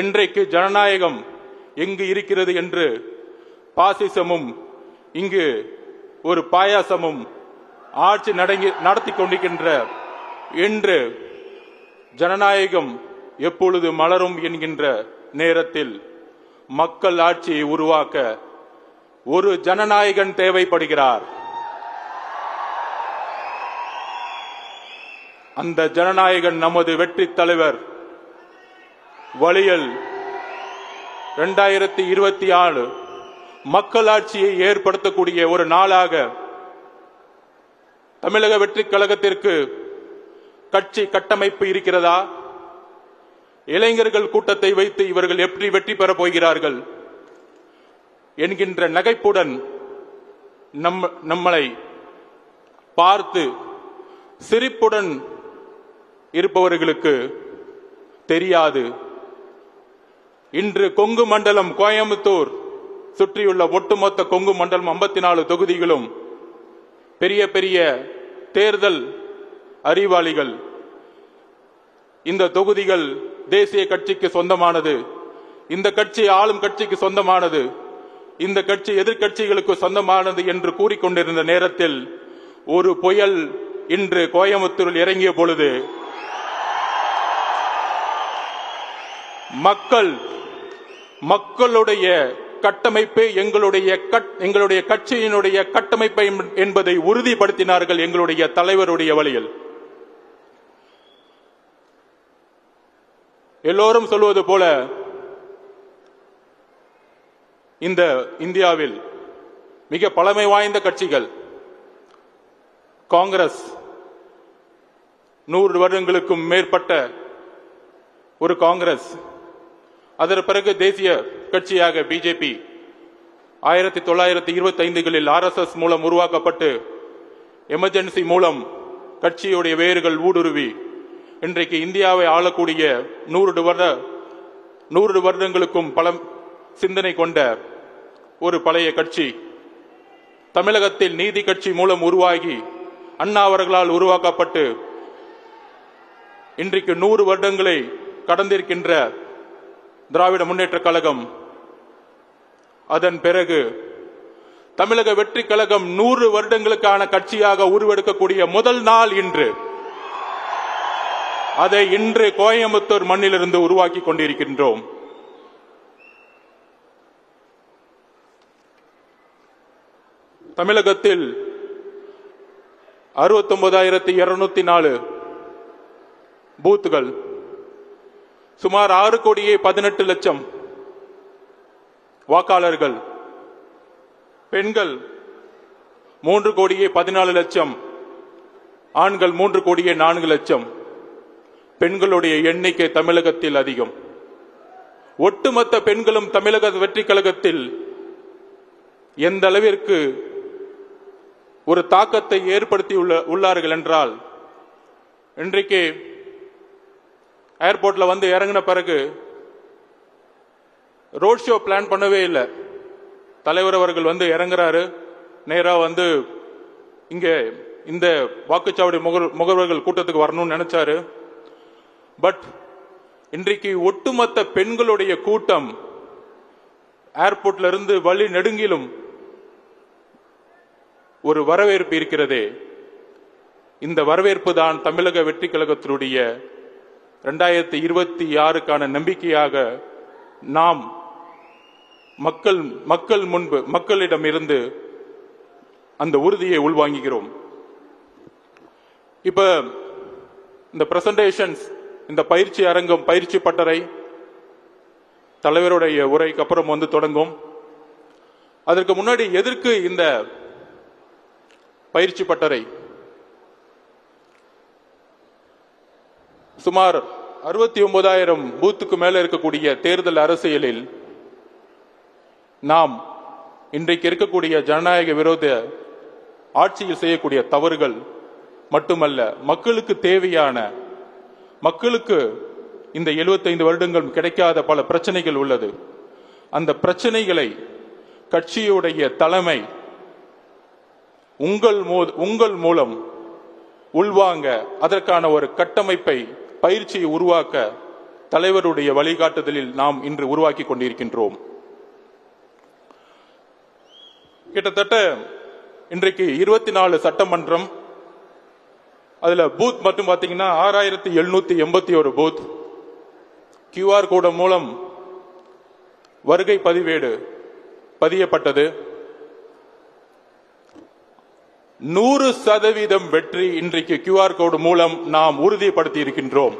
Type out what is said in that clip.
இன்றைக்கு ஜனநாயகம் எங்கு இருக்கிறது என்று பாசிசமும் இங்கு ஒரு பாயாசமும் ஆட்சி நடங்கி நடத்தி கொண்டிருக்கின்ற என்று ஜனநாயகம் எப்பொழுது மலரும் என்கின்ற நேரத்தில் மக்கள் ஆட்சியை உருவாக்க ஒரு ஜனநாயகன் தேவைப்படுகிறார். அந்த ஜனநாயகன் நமது வெற்றி தலைவர் வழியில் இரண்டாயிரத்தி இருபத்தி ஆறு மக்களாட்சியை ஏற்படுத்தக்கூடிய ஒரு நாளாக தமிழக வெற்றி கழகத்திற்கு கட்சி கட்டமைப்பு இருக்கிறதா? இளைஞர்கள் கூட்டத்தை வைத்து இவர்கள் எப்படி வெற்றி பெறப் போகிறார்கள் என்கின்ற நகைப்புடன் நம் நம்மளை பார்த்து சிரிப்புடன் இருப்பவர்களுக்கு தெரியாது. இன்று கொங்கு மண்டலம் கோயம்புத்தூர் சுற்றியுள்ள ஒட்டுமொத்த கொங்கு மண்டலம் ஐம்பத்தி நாலு தொகுதிகளும் பெரிய பெரிய தேர்தல் அறிவாளிகள். இந்த தொகுதிகள் தேசிய கட்சிக்கு சொந்தமானது. இந்த கட்சி ஆளும் கட்சிக்கு சொந்தமானது. இந்த கட்சி எதிர்க்கட்சிகளுக்கு சொந்தமானது என்று கூறிக்கொண்டிருந்த நேரத்தில் ஒரு புயல் இன்று கோயம்புத்தூரில் இறங்கிய பொழுது மக்கள் மக்களுடைய கட்டமைப்பே எங்களுடைய கட்- எங்களுடைய கட்சியினுடைய கட்டமைப்பை என்பதை உறுதிப்படுத்தினார்கள் எங்களுடைய தலைவருடைய வழியில். எல்லோரும் சொல்வது போல இந்த இந்தியாவில் மிக பழமை வாய்ந்த கட்சிகள் காங்கிரஸ் நூறு வருடங்களுக்கும் மேற்பட்ட ஒரு காங்கிரஸ் அதன் பிறகு தேசிய கட்சியாக பிஜேபி ஆயிரத்தி தொள்ளாயிரத்தி இருபத்தி ஐந்துகளில் ஆர்எஸ்எஸ் மூலம் உருவாக்கப்பட்டு எமர்ஜென்சி மூலம் கட்சியுடைய வேர்கள் ஊடுருவி இன்றைக்கு இந்தியாவை ஆளக்கூடிய நூறு வருட நூறு வருடங்களுக்கும் பல சிந்தனை கொண்ட ஒரு பழைய கட்சி. தமிழகத்தில் நீதி கட்சி மூலம் உருவாகி அண்ணா அவர்களால் உருவாக்கப்பட்டு இன்றைக்கு நூறு வருடங்களை கடந்திருக்கின்ற திராவிட முன்னேற்ற கழகம். அதன் பிறகு தமிழக வெற்றி கழகம் நூறு வருடங்களுக்கான கட்சியாக உருவெடுக்கக்கூடிய முதல் நாள் இன்று. அதை இன்று கோயம்புத்தூர் மண்ணிலிருந்து உருவாக்கி கொண்டிருக்கின்றோம். தமிழகத்தில் அறுபத்தொன்பதாயிரத்தி இருநூத்தி நாலு பூத்துகள். சுமார் ஆறு கோடியே பதினெட்டு லட்சம் வாக்காளர்கள். பெண்கள் மூன்று கோடியே பதினாலு லட்சம். ஆண்கள் மூன்று கோடியே நான்கு லட்சம். பெண்களுடைய எண்ணிக்கை தமிழகத்தில் அதிகம். ஒட்டுமொத்த பெண்களும் தமிழக வெற்றி கழகத்தில் எந்த அளவிற்கு ஒரு தாக்கத்தை ஏற்படுத்தி உள்ள உள்ளார்கள் என்றால் இன்றைக்கு ஏர்போர்ட்ல வந்து இறங்கின பிறகு ரோட் ஷோ பிளான் பண்ணவே இல்லை. தலைவர் அவர்கள் வந்து இறங்குறாரு. நேராக வந்து இங்கே இந்த வாக்குச்சாவடி முகர் முகவர்கள் கூட்டத்துக்கு வரணும்னு நினைச்சாரு. பட் இன்றைக்கு ஒட்டுமொத்த பெண்களுடைய கூட்டம் ஏர்போர்ட்ல இருந்து வழி நெடுங்கிலும் ஒரு வரவேற்பு இருக்கிறதே. இந்த வரவேற்பு தான் தமிழக வெற்றி கழகத்தினுடைய ரெண்டாயிரத்தி இருபத்தி ஆறுக்கான நம்பிக்கையாக நாம் மக்கள் மக்கள் முன்பு மக்களிடம் இருந்து அந்த உறுதியை உள்வாங்குகிறோம். இப்ப இந்த பிரசன்டேஷன்ஸ் இந்த பயிற்சி அரங்கம் பயிற்சி பட்டறை தலைவருடைய உரைக்கு அப்புறம் வந்து தொடங்கும். அதற்கு முன்னாடி எதற்கு இந்த பயிற்சி பட்டறை? சுமார் அறுபத்தி ஒன்பதாயிரம் பூத்துக்கு மேல இருக்கக்கூடிய தேர்தல் அரசியலில் நாம் இன்றைக்கு இருக்கக்கூடிய ஜனநாயக விரோத ஆட்சியில் செய்யக்கூடிய தவறுகள் மட்டுமல்ல மக்களுக்கு தேவையான மக்களுக்கு இந்த 75 வருடங்கள் கிடைக்காத பல பிரச்சனைகள் உள்ளது. அந்த பிரச்சனைகளை கட்சியுடைய தலைமை உங்கள் உங்கள் மூலம் உள்வாங்க அதற்கான ஒரு கட்டமைப்பை பயிற்சியை உருவாக்க தலைவருடைய வழிகாட்டுதலில் நாம் இன்று உருவாக்கி கொண்டிருக்கின்றோம். கிட்டத்தட்ட இன்றைக்கு இருபத்தி நாலு சட்டமன்றம் அதுல பூத் மட்டும் பாத்தீங்கன்னா ஆறாயிரத்தி எழுநூத்தி எண்பத்தி ஒரு பூத். கியூஆர் கோடு மூலம் வருகை பதிவேடு பதியப்பட்டது. நூறு சதவீதம் வெற்றி இன்றைக்கு கியூஆர் கோடு மூலம் நாம் உறுதிப்படுத்தி இருக்கின்றோம்